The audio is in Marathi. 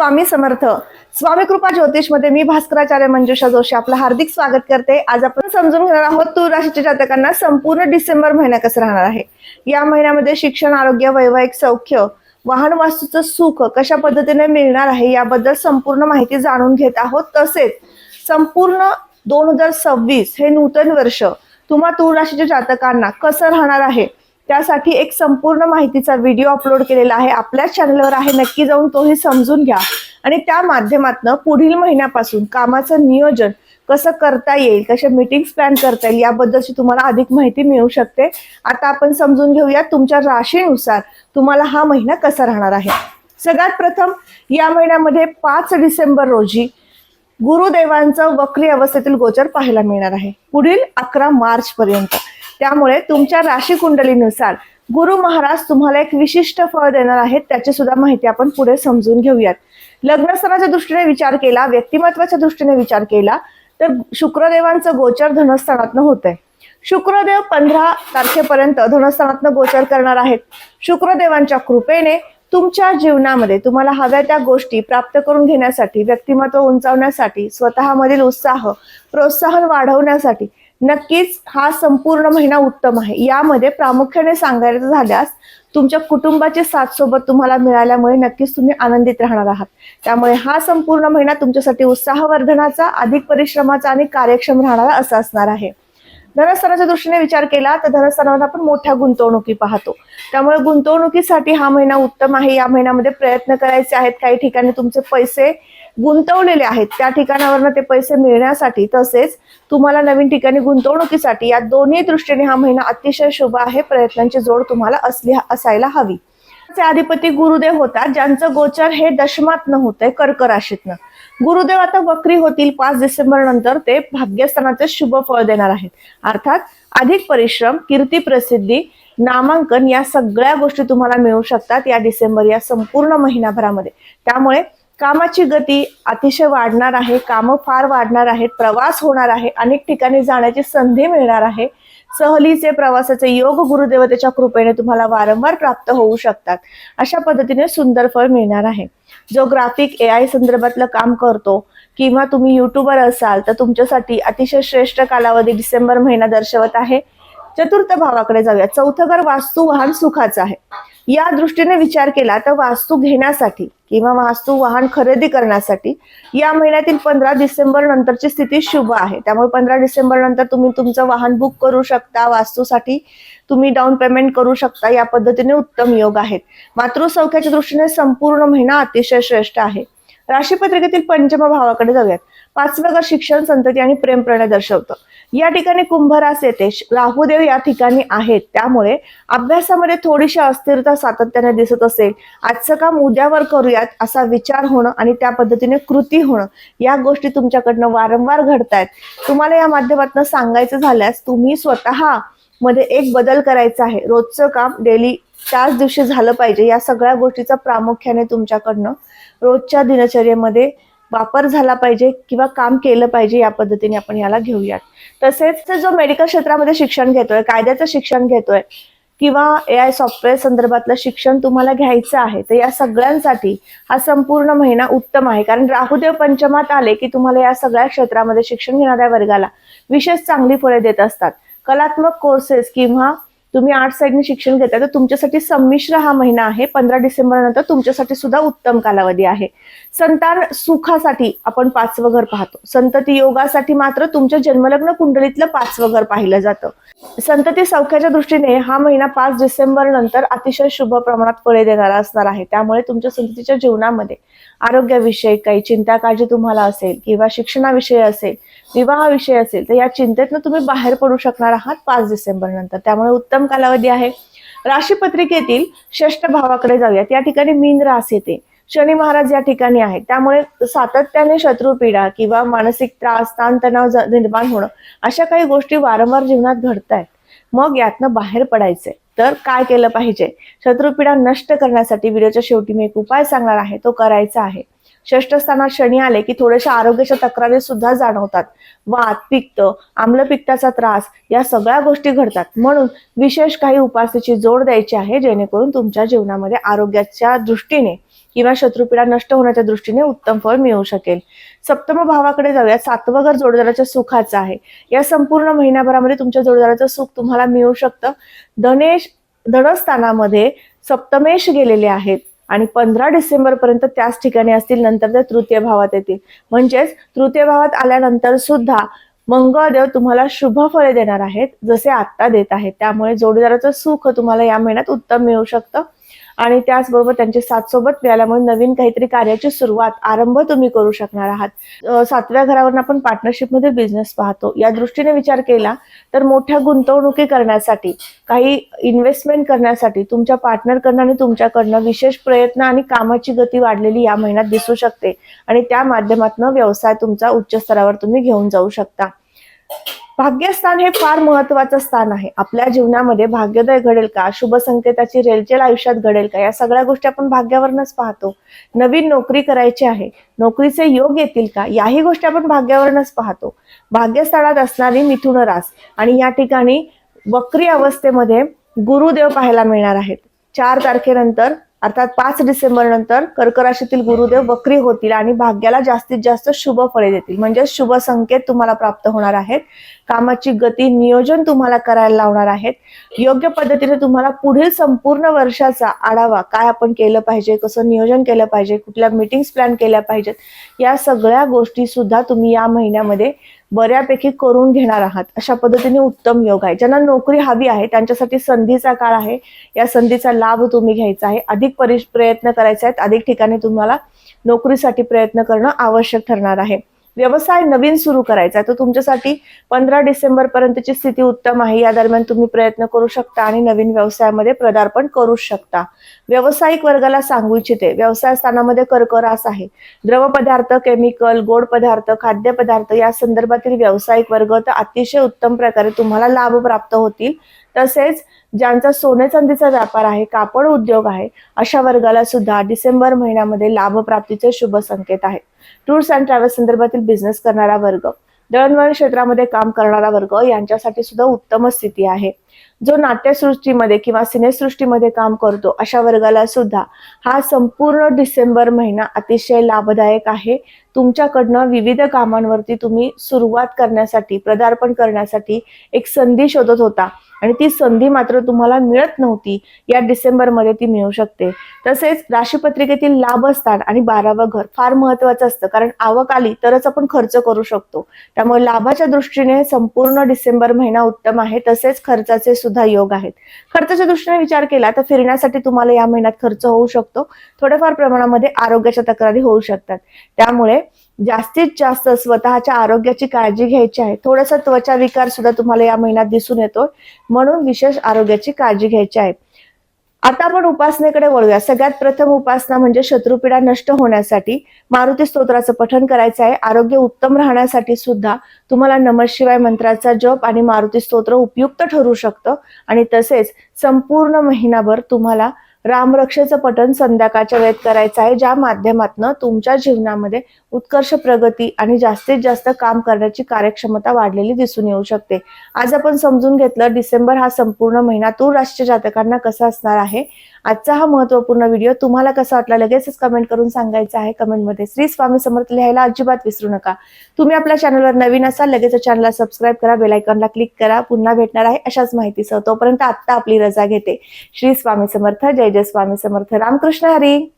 स्वामी समर्थ. स्वामी कृपा ज्योतिषमध्ये मी भास्कराचार्य मंजुषा जोशी आपलं हार्दिक स्वागत करते. आज आपण समजून घेणार आहोत तूर राशीच्या जातकांना संपूर्ण डिसेंबर महिना कसं राहणार आहे? या महिन्यामध्ये शिक्षण आरोग्य वैवाहिक सौख्य वाहन वास्तूचं सुख कशा पद्धतीने मिळणार आहे याबद्दल संपूर्ण माहिती जाणून घेत आहोत. तसेच संपूर्ण दोन हजार सव्वीस हे नूतन वर्ष तुम्हा तूर राशीच्या जातकांना कसं राहणार आहे? त्यासाठी एक संपूर्ण माहितीचा व्हिडिओ अपलोड केलेला आहे आपल्याच चॅनलवर आहे. नक्की जाऊन तोही समजून घ्या. आणि त्या माध्यमातून पुढील महिन्यापासून कामाचं नियोजन कसं करता येईल कशा मीटिंग्स प्लॅन करता येईल याबद्दलची तुम्हाला अधिक माहिती मिळू शकते. आता आपण समजून घेऊया तुमच्या राशीनुसार तुम्हाला हा महिना कसा राहणार आहे. सगळ्यात प्रथम या महिन्यामध्ये पाच डिसेंबर रोजी गुरुदेवांचं वक्री अवस्थेतील गोचर पाहायला मिळणार आहे. पुढील अकरा मार्च पर्यंत त्यामुळे तुमच्या राशी कुंडलीनुसार गुरु महाराज तुम्हाला एक विशिष्ट फळ देणार आहेत त्याची सुद्धा माहिती आपण पुढे समजून घेऊयात. लग्नस्थानाच्या दृष्टीने विचार केला व्यक्तिमत्वाच्या दृष्टीने विचार केला तर शुक्रदेवांचं गोचर धनस्थानातनं होत आहे शुक्रदेव पंधरा तारखेपर्यंत धनस्थानातनं गोचर करणार आहेत. शुक्रदेवांच्या कृपेने तुमच्या जीवनामध्ये तुम्हाला हव्या त्या गोष्टी प्राप्त करून घेण्यासाठी व्यक्तिमत्व उंचावण्यासाठी स्वतःमधील उत्साह प्रोत्साहन वाढवण्यासाठी नक्कीच हा संपूर्ण महिना उत्तम आहे. यामध्ये प्रामुख्याने सांगायचं झाल्यास तुमच्या कुटुंबाचे साथ सोबत तुम्हाला मिळाल्यामुळे नक्कीच तुम्ही आनंदित राहणार आहात. त्यामुळे हा संपूर्ण महिना तुमच्यासाठी उत्साहवर्धनाचा अधिक परिश्रमाचा आणि कार्यक्षम राहणारा असा असणार आहे. धनस्थानाच्या दृष्टीने विचार केला तर धनस्थानावर आपण मोठ्या गुंतवणुकी पाहतो. त्यामुळे गुंतवणुकीसाठी हा महिना उत्तम आहे. या महिन्यामध्ये प्रयत्न करायचे आहेत. काही ठिकाणी तुमचे पैसे गुंतवलेले आहेत. त्या ठिकाणावरनं ते पैसे मिळण्यासाठी तसेच तुम्हाला नवीन ठिकाणी गुंतवणुकीसाठी या दोन्ही दृष्टीने हा महिना अतिशय शुभ आहे. प्रयत्नांची जोड तुम्हाला असली असायला हवी. अधिपती गुरुदेव होता ज्यांचं गोचर हे दशमातनं होतंय कर्क राशीतनं गुरुदेव आता वक्री होतील पाच डिसेंबर नंतर ते भाग्यस्थानाचे शुभ फळ देणार आहेत. अर्थात अधिक परिश्रम कीर्ती प्रसिद्धी नामांकन या सगळ्या गोष्टी तुम्हाला मिळू शकतात या डिसेंबर या संपूर्ण महिनाभरामध्ये. त्यामुळे कामाची गती अतिशय वाढणार आहे कामं फार वाढणार आहेत प्रवास होणार आहे अनेक ठिकाणी जाण्याची संधी मिळणार आहे. सहलीचे प्रवासाचे योग गुरुदेवतेच्या कृपेने तुम्हाला वारंवार प्राप्त होऊ शकतात. अशा पद्धतीने सुंदर फळ मिळणार आहे. जो ग्राफिक ए आय संदर्भातलं काम करतो किंवा तुम्ही युट्यूबर असाल तर तुमच्यासाठी अतिशय श्रेष्ठ कालावधी डिसेंबर महिना दर्शवत आहे. चतुर्थ भावाकडे जाऊया. चौथं घर वास्तू वाहन सुखाचं आहे. या दृष्टीने विचार केला तर वास्तू घेण्यासाठी किंवा वास्तू वाहन खरेदी करण्यासाठी या महिन्यातील पंधरा डिसेंबर नंतरची स्थिती शुभ आहे. त्यामुळे पंधरा डिसेंबर नंतर तुम्ही तुमचं वाहन बुक करू शकता वास्तूसाठी तुम्ही डाऊन पेमेंट करू शकता या पद्धतीने उत्तम योग आहेत. मातृसौख्याच्या दृष्टीने संपूर्ण महिना अतिशय श्रेष्ठ आहे. राशीपत्रिकेतील पंचम भावाकडे जाऊयात. पाचवं घर शिक्षण संतती आणि प्रेमप्रणे दर्शवतं. या ठिकाणी कुंभरास येते राहुदेव या ठिकाणी आहेत. त्यामुळे अभ्यासामध्ये थोडीशी अस्थिरता सातत्याने दिसत असेल. आजचं काम उद्यावर करूयात असा विचार होणं आणि त्या पद्धतीने कृती होणं या गोष्टी तुमच्याकडनं वारंवार घडतायत. तुम्हाला या माध्यमातून सांगायचं झाल्यास तुम्ही स्वतः मध्ये एक बदल करायचा आहे. रोजचं काम डेली त्याच दिवशी झालं पाहिजे. या सगळ्या गोष्टीचा प्रामुख्याने तुमच्याकडनं रोजच्या दिनचर्येमध्ये वापर झाला पाहिजे किंवा काम केलं पाहिजे या पद्धतीने आपण याला घेऊयात. तसेच जो मेडिकल क्षेत्रामध्ये शिक्षण घेतोय कायद्याचं शिक्षण घेतोय किंवा ए आय सॉफ्टवेअर संदर्भातलं शिक्षण तुम्हाला घ्यायचं आहे तर या सगळ्यांसाठी हा संपूर्ण महिना उत्तम आहे. कारण राहुदेव पंचमात आले की तुम्हाला या सगळ्या क्षेत्रामध्ये शिक्षण घेणाऱ्या वर्गाला विशेष चांगली फळे देत असतात. कलात्मक कोर्सेस किंवा तुम्ही आर्ट साईडने शिक्षण घेताय तर तुमच्यासाठी संमिश्र हा महिना आहे. पंधरा डिसेंबर नंतर तुमच्यासाठी सुद्धा उत्तम कालावधी आहे. संतान सुखासाठी आपण पाचवं घर पाहतो. संतती योगासाठी मात्र तुमच्या जन्मलग्न कुंडलीतलं पाचवं घर पाहिलं जातं. संतती सौख्याच्या दृष्टीने हा महिना पाच डिसेंबर नंतर अतिशय शुभ प्रमाणात फळे देणारा असणार आहे. त्यामुळे तुमच्या संततीच्या जीवनामध्ये आरोग्याविषयी काही चिंता काळजी तुम्हाला असेल किंवा शिक्षणाविषयी असेल विवाहाविषयी असेल तर या चिंतेतनं तुम्ही बाहेर पडू शकणार आहात पाच डिसेंबर नंतर. त्यामुळे उत्तम कालावधी आहे. राशीपत्रिकेतील षष्ठ भावाकडे जाऊयात. या ठिकाणी मीन रास येते. शनी महाराज या ठिकाणी आहेत. त्यामुळे सातत्याने शत्रुपीडा किंवा मानसिक त्रास ताणतणाव ज- निर्माण होणं अशा काही गोष्टी वारंवार जीवनात घडत आहेत मग यातनं बाहेर पडायचंय. तर काय केलं पाहिजे? शत्रुपीडा नष्ट करण्यासाठी व्हिडिओच्या शेवटी मी एक उपाय सांगणार आहे. तो करायचा आहे. षष्ठ स्थानात शनी आले की थोड्याशा आरोग्याच्या तक्रारी सुद्धा जाणवतात. वात पित्त आम्लपित्ताचा त्रास या सगळ्या गोष्टी घडतात. म्हणून विशेष काही उपासनेची जोड द्यायची आहे जेणेकरून तुमच्या जीवनामध्ये आरोग्याच्या दृष्टीने किंवा शत्रुपीडा नष्ट होण्याच्या दृष्टीने उत्तम फळ मिळू शकेल. सप्तम भावाकडे जाऊया सातवं घर जोडदाराच्या सुखाचं आहे. या संपूर्ण महिन्याभरामध्ये तुमच्या जोडदाराचं सुख तुम्हाला मिळू शकतं. धनेश धनस्थानामध्ये सप्तमेश गेलेले आहेत आणि पंधरा डिसेंबर पर्यंत त्याच ठिकाणी असतील नंतर ते तृतीय भावात येतील. म्हणजेच तृतीय भावात आल्यानंतर सुद्धा मंगळदेव तुम्हाला शुभ फळे देणार आहेत जसे आत्ता देत आहेत. त्यामुळे जोडीदाराचं सुख तुम्हाला या महिन्यात उत्तम मिळू शकतं. आणि त्याचबरोबर त्यांचे साथ सोबत मिळाल्यामुळे नवीन काहीतरी कार्याची सुरुवात आरंभ तुम्ही करू शकणार आहात. सातव्या घरावरून आपण पार्टनरशिपमध्ये बिझनेस पाहतो. या दृष्टीने विचार केला तर मोठ्या गुंतवणुकी करण्यासाठी काही इन्व्हेस्टमेंट करण्यासाठी तुमच्या पार्टनरकडनं आणि तुमच्याकडनं विशेष प्रयत्न आणि कामाची गती वाढलेली या महिन्यात दिसू शकते. आणि त्या माध्यमातून व्यवसाय तुमचा उच्च स्तरावर तुम्ही घेऊन जाऊ शकता. भाग्यस्थान हे फार महत्वाचं स्थान आहे. आपल्या जीवनामध्ये भाग्योदय घडेल का? शुभ संकेताची रेलचेल आयुष्यात घडेल का? या सगळ्या गोष्टी आपण भाग्यावरनच पाहतो. नवीन नोकरी करायची आहे. नोकरीचे योग येतील का? याही गोष्टी आपण भाग्यावरनच पाहतो. भाग्यस्थानात असणारी मिथुन रास आणि या ठिकाणी वक्री अवस्थेमध्ये गुरुदेव पाहायला मिळणार आहेत. चार तारखेनंतर अर्थात पाच डिसेंबर नंतर कर्क राशीतील गुरुदेव वक्री होतील आणि भाग्याला जास्तीत जास्त शुभ फळे देतील. म्हणजे शुभ संकेत तुम्हाला प्राप्त होणार आहेत. कामाची गती नियोजन तुम्हाला करायला लावणार आहेत. योग्य पद्धतीने तुम्हाला पुढील संपूर्ण वर्षाचा आढावा काय आपण केलं पाहिजे कसं नियोजन केलं पाहिजे कुठल्या मिटिंग्स प्लॅन केल्या पाहिजेत या सगळ्या गोष्टी सुद्धा तुम्ही या महिन्यामध्ये बऱ्यापैकी करून घेणार आहात. अशा पद्धतीने उत्तम योग आहे. ज्यांना नोकरी हवी आहे त्यांच्यासाठी संधीचा काळ आहे. या संधीचा लाभ तुम्ही घ्यायचा आहे. अधिक परि प्रयत्न करायचे आहेत. अधिक ठिकाणी तुम्हाला नोकरीसाठी प्रयत्न करणं आवश्यक ठरणार आहे. व्यवसाय नवीन सुरू करायचा आहे तर तुमच्यासाठी पंधरा डिसेंबर पर्यंतची स्थिती उत्तम आहे. या दरम्यान तुम्ही प्रयत्न करू शकता आणि नवीन व्यवसायामध्ये पदार्पण करू शकता. व्यावसायिक वर्गाला सांगू इच्छिते व्यवसाय स्थानामध्ये कर्करास आहे. द्रव पदार्थ केमिकल गोड पदार्थ खाद्यपदार्थ या संदर्भातील व्यावसायिक वर्ग तर अतिशय उत्तम प्रकारे तुम्हाला लाभ प्राप्त होतील. तसेच ज्यांचा सोने चांदीचा व्यापार आहे कापड उद्योग आहे अशा वर्गाला सुद्धा डिसेंबर महिन्यामध्ये लाभ प्राप्तीचे शुभ संकेत आहेत. टूर्स अँड ट्रॅव्हल्स संदर्भातील बिझनेस करणारा वर्ग दळणवळण क्षेत्रामध्ये काम करणारा वर्ग यांच्यासाठी सुद्धा उत्तम स्थिती आहे. जो नाट्यसृष्टीमध्ये किंवा सिनेसृष्टीमध्ये काम करतो अशा वर्गाला सुद्धा हा संपूर्ण डिसेंबर महिना अतिशय लाभदायक आहे. तुमच्याकडनं विविध कामांवरती तुम्ही सुरुवात करण्यासाठी पदार्पण करण्यासाठी एक संधी शोधत होता आणि ती संधी मात्र तुम्हाला मिळत नव्हती. या डिसेंबरमध्ये ती मिळू शकते. तसेच राशीपत्रिकेतील लाभस्थान आणि बारावं घर फार महत्वाचं असतं कारण आवक आली तरच आपण खर्च करू शकतो. त्यामुळे लाभाच्या दृष्टीने संपूर्ण डिसेंबर महिना उत्तम आहे. तसेच खर्चा सुद्धा योग आहेत. खर्चाच्या दृष्टीने विचार केला तर फिरण्यासाठी तुम्हाला या महिन्यात खर्च होऊ शकतो. थोड्याफार प्रमाणामध्ये आरोग्याच्या तक्रारी होऊ शकतात. त्यामुळे जास्तीत जास्त स्वतःच्या आरोग्याची काळजी घ्यायची आहे. थोडासा त्वचा विकार सुद्धा तुम्हाला या महिन्यात दिसून येतो म्हणून विशेष आरोग्याची काळजी घ्यायची आहे. आता आपण उपासनेकडे वळूया. सगळ्यात प्रथम उपासना म्हणजे शत्रुपीडा नष्ट होण्यासाठी मारुती स्तोत्राचं पठण करायचं आहे. आरोग्य उत्तम राहण्यासाठी सुद्धा तुम्हाला नमशिवाय मंत्राचा जप आणि मारुती स्तोत्र उपयुक्त ठरू शकतं. आणि तसेच संपूर्ण महिनाभर तुम्हाला रामरक्षेचं पठण संध्याकाळच्या वेळेत करायचं आहे ज्या माध्यमातून तुमच्या जीवनामध्ये उत्कर्ष प्रगती आणि जास्तीत जास्त काम करण्याची कार्यक्षमता वाढलेली दिसून येऊ शकते. आज आपण समजून घेतलं डिसेंबर हा संपूर्ण महिना तूर राष्ट्रीय जातकांना कसा असणार आहे? आजचा हा महत्त्वपूर्ण व्हिडिओ तुम्हाला कसा वाटला लगेचच कमेंट करून सांगायचं आहे. कमेंटमध्ये श्री स्वामी समर्थ लिहायला अजिबात विसरू नका. तुम्ही आपल्या चॅनलवर नवीन असाल लगेच चॅनलला सबस्क्राईब करा बेलायकॉनला क्लिक करा. पुन्हा भेटणार आहे अशाच माहितीसह. तोपर्यंत आत्ता आपली रजा घेते. श्री स्वामी समर्थ. जय जय स्वामी समर्थ. रामकृष्ण हरी.